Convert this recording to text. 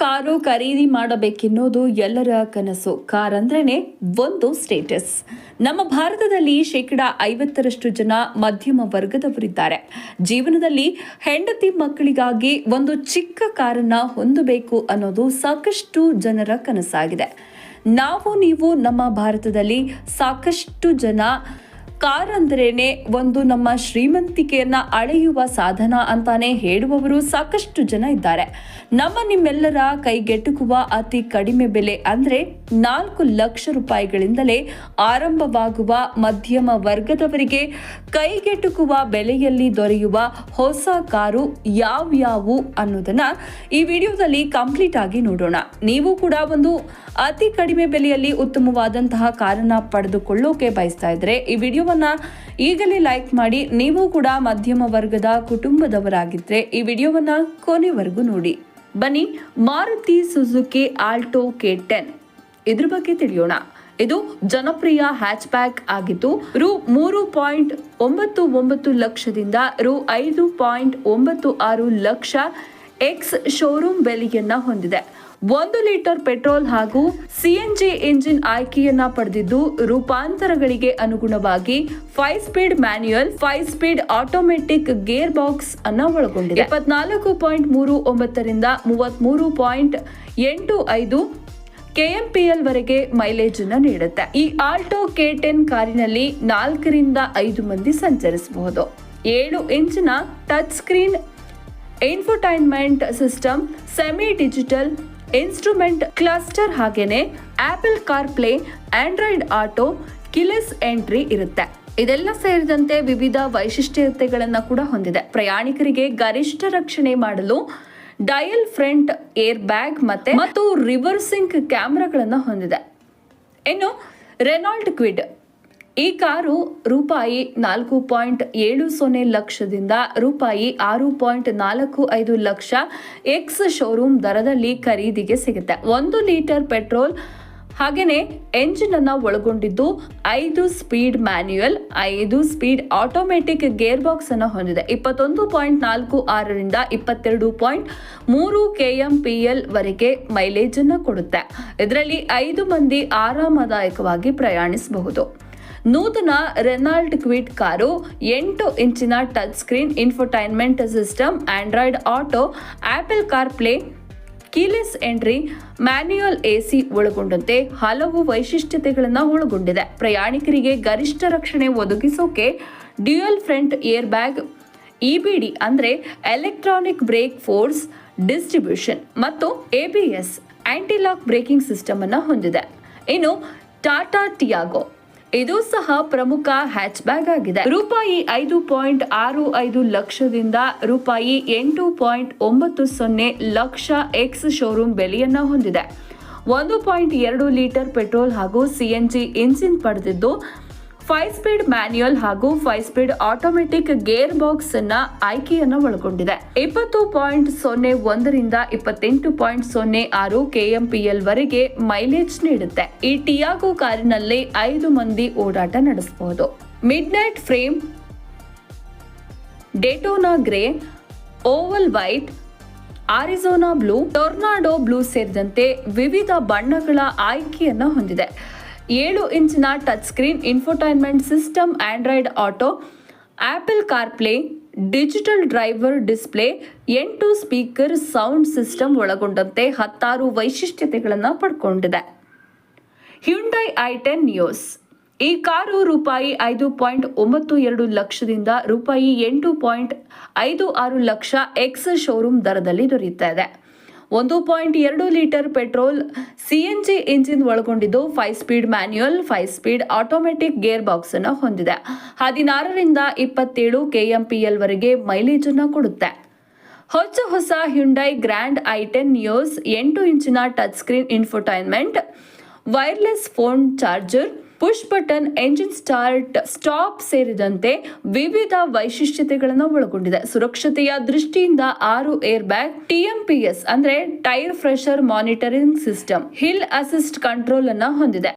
Car ಖರೀದಿ ಮಾಡಬೇಕೆನ್ನುವುದು ಎಲ್ಲರ ಕನಸು. ಕಾರ್ ಅಂದ್ರೇನೆ ಒಂದು ಸ್ಟೇಟಸ್ ನಮ್ಮ ಭಾರತದಲ್ಲಿ ಶೇಕಡ ಐವತ್ತರಷ್ಟು ಜನ ಮಧ್ಯಮ ವರ್ಗದವರಿದ್ದಾರೆ. ಜೀವನದಲ್ಲಿ ಹೆಂಡತಿ ಮಕ್ಕಳಿಗಾಗಿ ಒಂದು ಚಿಕ್ಕ ಕಾರನ್ನ ಹೊಂದಬೇಕು ಅನ್ನೋದು ಸಾಕಷ್ಟು ಜನರ ಕನಸಾಗಿದೆ. ನಾವು, ನೀವು ನಮ್ಮ ಭಾರತದಲ್ಲಿ ಸಾಕಷ್ಟು ಜನ ಕಾರ್ ಅಂದ್ರೇನೆ ಒಂದು ನಮ್ಮ ಶ್ರೀಮಂತಿಕೆಯನ್ನ ಅಳೆಯುವ ಸಾಧನ ಅಂತಾನೆ ಹೇಳುವವರು ಸಾಕಷ್ಟು ಜನ ಇದ್ದಾರೆ. ನಮ್ಮ ನಿಮ್ಮೆಲ್ಲರ ಕೈಗೆಟುಕುವ ಅತಿ ಕಡಿಮೆ ಬೆಲೆ ಅಂದ್ರೆ ನಾಲ್ಕು ಲಕ್ಷ ರೂಪಾಯಿಗಳಿಂದಲೇ ಆರಂಭವಾಗುವ ಮಧ್ಯಮ ವರ್ಗದವರಿಗೆ ಕೈಗೆಟುಕುವ ಬೆಲೆಯಲ್ಲಿ ದೊರೆಯುವ ಹೊಸ ಕಾರು ಯಾವ್ಯಾವು ಅನ್ನೋದನ್ನ ಈ ವಿಡಿಯೋದಲ್ಲಿ ಕಂಪ್ಲೀಟ್ ಆಗಿ ನೋಡೋಣ. ನೀವು ಕೂಡ ಒಂದು ಅತಿ ಕಡಿಮೆ ಬೆಲೆಯಲ್ಲಿ ಉತ್ತಮವಾದಂತಹ ಕಾರನ್ನ ಪಡೆದುಕೊಳ್ಳೋಕೆ ಬಯಸ್ತಾ ಇದ್ರೆ ಈ ವಿಡಿಯೋವನ್ನ ಈಗಲೇ ಲೈಕ್ ಮಾಡಿ, ನೀವು ಕೂಡ ಮಧ್ಯಮ ವರ್ಗದ ಕುಟುಂಬದವರಾಗಿದ್ರೆ ಈ ವಿಡಿಯೋವನ್ನ ಕೊನೆವರೆಗೂ ನೋಡಿ. ಬನ್ನಿ, Maruti Suzuki Alto K ten. ಇದ್ರ ಬಗ್ಗೆ ತಿಳಿಯೋಣ. ಇದು ಜನಪ್ರಿಯ ಹ್ಯಾಚ್ ಬ್ಯಾಕ್ ಆಗಿದ್ದು, ರು ಮೂರು ಪಾಯಿಂಟ್ ಒಂಬತ್ತು ಒಂಬತ್ತು ಲಕ್ಷದಿಂದ ರು ಐದು ಪಾಯಿಂಟ್ ಒಂಬತ್ತು ಆರು ಲಕ್ಷ ಎಕ್ಸ್ ಶೋರೂಮ್ ಬೆಲೆಯನ್ನ ಹೊಂದಿದೆ. ಒಂದು ಲೀಟರ್ ಪೆಟ್ರೋಲ್ ಹಾಗೂ ಸಿಎನ್ಜಿ ಇಂಜಿನ್ ಆಯ್ಕೆಯನ್ನ ಪಡೆದಿದ್ದು, ರೂಪಾಂತರಗಳಿಗೆ ಅನುಗುಣವಾಗಿ five speed manual five speed automatic gear box ಅನ್ನ ಒಳಗೊಂಡಿದೆ. ಇಪ್ಪತ್ನಾಲ್ಕು ಪಾಯಿಂಟ್ ಮೂರು ಒಂಬತ್ತರಿಂದ ಮೂವತ್ತ್ ಮೂರು ಪಾಯಿಂಟ್ ಎಂಟು ಐದು ಕೆಎಂಪಿಎಲ್ ವರೆಗೆ ಮೈಲೇಜ್ ಅನ್ನ ನೀಡುತ್ತೆ. ಈ ಆಲ್ಟೋ ಕೆ ಟೆನ್ ಕಾರಿನಲ್ಲಿ ನಾಲ್ಕರಿಂದ ಐದು ಮಂದಿ ಸಂಚರಿಸಬಹುದು. ಏಳು ಇಂಚಿನ touch screen infotainment system semi digital instrument cluster ಹಾಗೇನೆ Apple car play Android auto, keyless entry ಇರುತ್ತೆ. ಇದೆಲ್ಲ ಸೇರಿದಂತೆ ವಿವಿಧ ವೈಶಿಷ್ಟ್ಯತೆಗಳನ್ನ ಕೂಡ ಹೊಂದಿದೆ. ಪ್ರಯಾಣಿಕರಿಗೆ ಗರಿಷ್ಠ ರಕ್ಷಣೆ ಮಾಡಲು ಡಯಲ್ ಫ್ರಂಟ್, ಏರ್ ಬ್ಯಾಗ್ ಮತ್ತೆ ಮತ್ತು ರಿವರ್ಸಿಂಗ್ ಕ್ಯಾಮ್ರಾಗಳನ್ನು ಹೊಂದಿದೆ. ಇನ್ನು ರೆನಾಲ್ಡ್ ಕ್ವಿಡ್. ಈ ಕಾರು ರೂಪಾಯಿ ನಾಲ್ಕು ಪಾಯಿಂಟ್ ಏಳು ಸೊನ್ನೆ ಲಕ್ಷದಿಂದ ರೂಪಾಯಿ ಆರು ಪಾಯಿಂಟ್ ನಾಲ್ಕು ಐದು ಲಕ್ಷ ಎಕ್ಸ್ ಶೋರೂಮ್ ದರದಲ್ಲಿ ಖರೀದಿಗೆ ಸಿಗುತ್ತೆ. ಒಂದು ಲೀಟರ್ ಪೆಟ್ರೋಲ್ ಹಾಗೆಯೇ ಎಂಜಿನ್ ಅನ್ನು ಒಳಗೊಂಡಿದ್ದು ಐದು ಸ್ಪೀಡ್ ಮ್ಯಾನ್ಯುಯಲ್ ಐದು ಸ್ಪೀಡ್ ಆಟೋಮೆಟಿಕ್ ಗೇರ್ ಬಾಕ್ಸ್ ಅನ್ನು ಹೊಂದಿದೆ. ಇಪ್ಪತ್ತೊಂದು ಪಾಯಿಂಟ್ ನಾಲ್ಕು ಆರರಿಂದ ಇಪ್ಪತ್ತೆರಡು ಪಾಯಿಂಟ್ ಮೂರು ಕೆ ಎಂ ವರೆಗೆ ಮೈಲೇಜ್ ಅನ್ನು ಕೊಡುತ್ತೆ. ಇದರಲ್ಲಿ ಐದು ಮಂದಿ ಆರಾಮದಾಯಕವಾಗಿ ಪ್ರಯಾಣಿಸಬಹುದು. ನೂತನ ರೆನಾಲ್ಡ್ ಕ್ವಿಟ್ ಕಾರು, ಎಂಟು ಇಂಚಿನ touch screen infotainment system, Android auto, Apple car play keyless entry, manual AC ಒಳಗೊಂಡಂತೆ ಹಲವು ವೈಶಿಷ್ಟ್ಯತೆಗಳನ್ನು ಒಳಗೊಂಡಿದೆ. ಪ್ರಯಾಣಿಕರಿಗೆ ಗರಿಷ್ಠ ರಕ್ಷಣೆ ಒದಗಿಸೋಕೆ dual front air bag EBD ಅಂದರೆ ಎಲೆಕ್ಟ್ರಾನಿಕ್ ಬ್ರೇಕ್ ಫೋರ್ಸ್, ಡಿಸ್ಟ್ರಿಬ್ಯೂಷನ್ ಮತ್ತು ಎಬಿಎಸ್ ಆಂಟಿಲಾಕ್ ಬ್ರೇಕಿಂಗ್ ಸಿಸ್ಟಮನ್ನು ಹೊಂದಿದೆ. ಇನ್ನು ಟಾಟಾ ಟಿಯಾಗೋ ಇದು ಸಹ ಪ್ರಮುಖ ಹ್ಯಾಚ್ ಬ್ಯಾಗ್ ಆಗಿದೆ. ರೂಪಾಯಿ ಐದು ಪಾಯಿಂಟ್ ಆರು ಐದು ಲಕ್ಷದಿಂದ ರೂಪಾಯಿ ಎಂಟು ಪಾಯಿಂಟ್ ಒಂಬತ್ತು ಸೊನ್ನೆ ಲಕ್ಷ ಎಕ್ಸ್ ಶೋರೂಮ್ ಬೆಲೆಯನ್ನ ಹೊಂದಿದೆ. ಒಂದು ಪಾಯಿಂಟ್ ಎರಡು ಲೀಟರ್ ಪೆಟ್ರೋಲ್ ಹಾಗೂ ಸಿಎನ್ಜಿ ಇಂಜಿನ್ ಪಡೆದಿದ್ದು ಫೈವ್ ಸ್ಪೀಡ್ ಮ್ಯಾನ್ಯುಯಲ್ ಹಾಗೂ five speed automatic gear box ಅನ್ನ ಆಯ್ಕೆಯನ್ನು ಒಳಗೊಂಡಿದೆ. ಇಪ್ಪತ್ತು ಪಾಯಿಂಟ್ ಸೊನ್ನೆ ಒಂದರಿಂದ ಇಪ್ಪತ್ತೆಂಟು ಪಾಯಿಂಟ್ ಸೊನ್ನೆ ಆರು ಕೆಎಂಪಿಎಲ್ ವರೆಗೆ ಮೈಲೇಜ್ ನೀಡುತ್ತೆ. ಈ ಟಿಯಾಗೋ ಕಾರಿನಲ್ಲಿ ಐದು ಮಂದಿ ಓಡಾಟ ನಡೆಸಬಹುದು. Midnight frame, Daytona grey, oval white, Arizona blue, tornado blue ಸೇರಿದಂತೆ ವಿವಿಧ ಬಣ್ಣಗಳ ಆಯ್ಕೆಯನ್ನು ಹೊಂದಿದೆ. ಏಳು ಇಂಚಿನ touch screen infotainment system Android auto Apple CarPlay digital driver display ಎಂಟು ಸ್ಪೀಕರ್ ಸೌಂಡ್ ಸಿಸ್ಟಮ್ ಒಳಗೊಂಡಂತೆ ಹತ್ತಾರು ವೈಶಿಷ್ಟ್ಯತೆಗಳನ್ನು ಪಡ್ಕೊಂಡಿದೆ. ಹ್ಯುಂಡೈ ಐ ಟೆನ್ ನ್ಯೂಸ್ ಈ ಕಾರು ರೂಪಾಯಿ ಐದು ಪಾಯಿಂಟ್ ಒಂಬತ್ತು ಎರಡು ಲಕ್ಷದಿಂದ ರೂಪಾಯಿ ಎಂಟು ಪಾಯಿಂಟ್ ಐದು ಆರು ಲಕ್ಷ ಎಕ್ಸ್ ಶೋರೂಮ್ ದರದಲ್ಲಿ ದೊರೆಯುತ್ತದೆ ಒಂದು ಪಾಯಿಂಟ್ ಎರಡು ಲೀಟರ್ ಪೆಟ್ರೋಲ್ ಸಿಎನ್ಜಿ ಇಂಜಿನ್ ಒಳಗೊಂಡಿದ್ದು five speed manual five speed automatic gear box ಅನ್ನು ಹೊಂದಿದೆ. ಹದಿನಾರರಿಂದ ಇಪ್ಪತ್ತೇಳು ಕೆಎಂಪಿಎಲ್ ವರೆಗೆ ಮೈಲೇಜ್ ಅನ್ನು ಕೊಡುತ್ತೆ. ಹೊಸ ಹೊಸ Hyundai grand i ten Nios ಎಂಟು ಇಂಚಿನ touch screen infotainment wireless phone charger push button, engine start, stop ಸೇರಿದಂತೆ ವಿವಿಧ ವೈಶಿಷ್ಟ್ಯತೆಗಳನ್ನು ಒಳಗೊಂಡಿದೆ. ಸುರಕ್ಷತೆಯ ದೃಷ್ಟಿಯಿಂದ ಆರು ಏರ್ ಬ್ಯಾಗ್ ಟಿಎಂಪಿಎಸ್ ಅಂದ್ರೆ tyre pressure monitoring system, hill assist control ಅನ್ನ ಹೊಂದಿದೆ.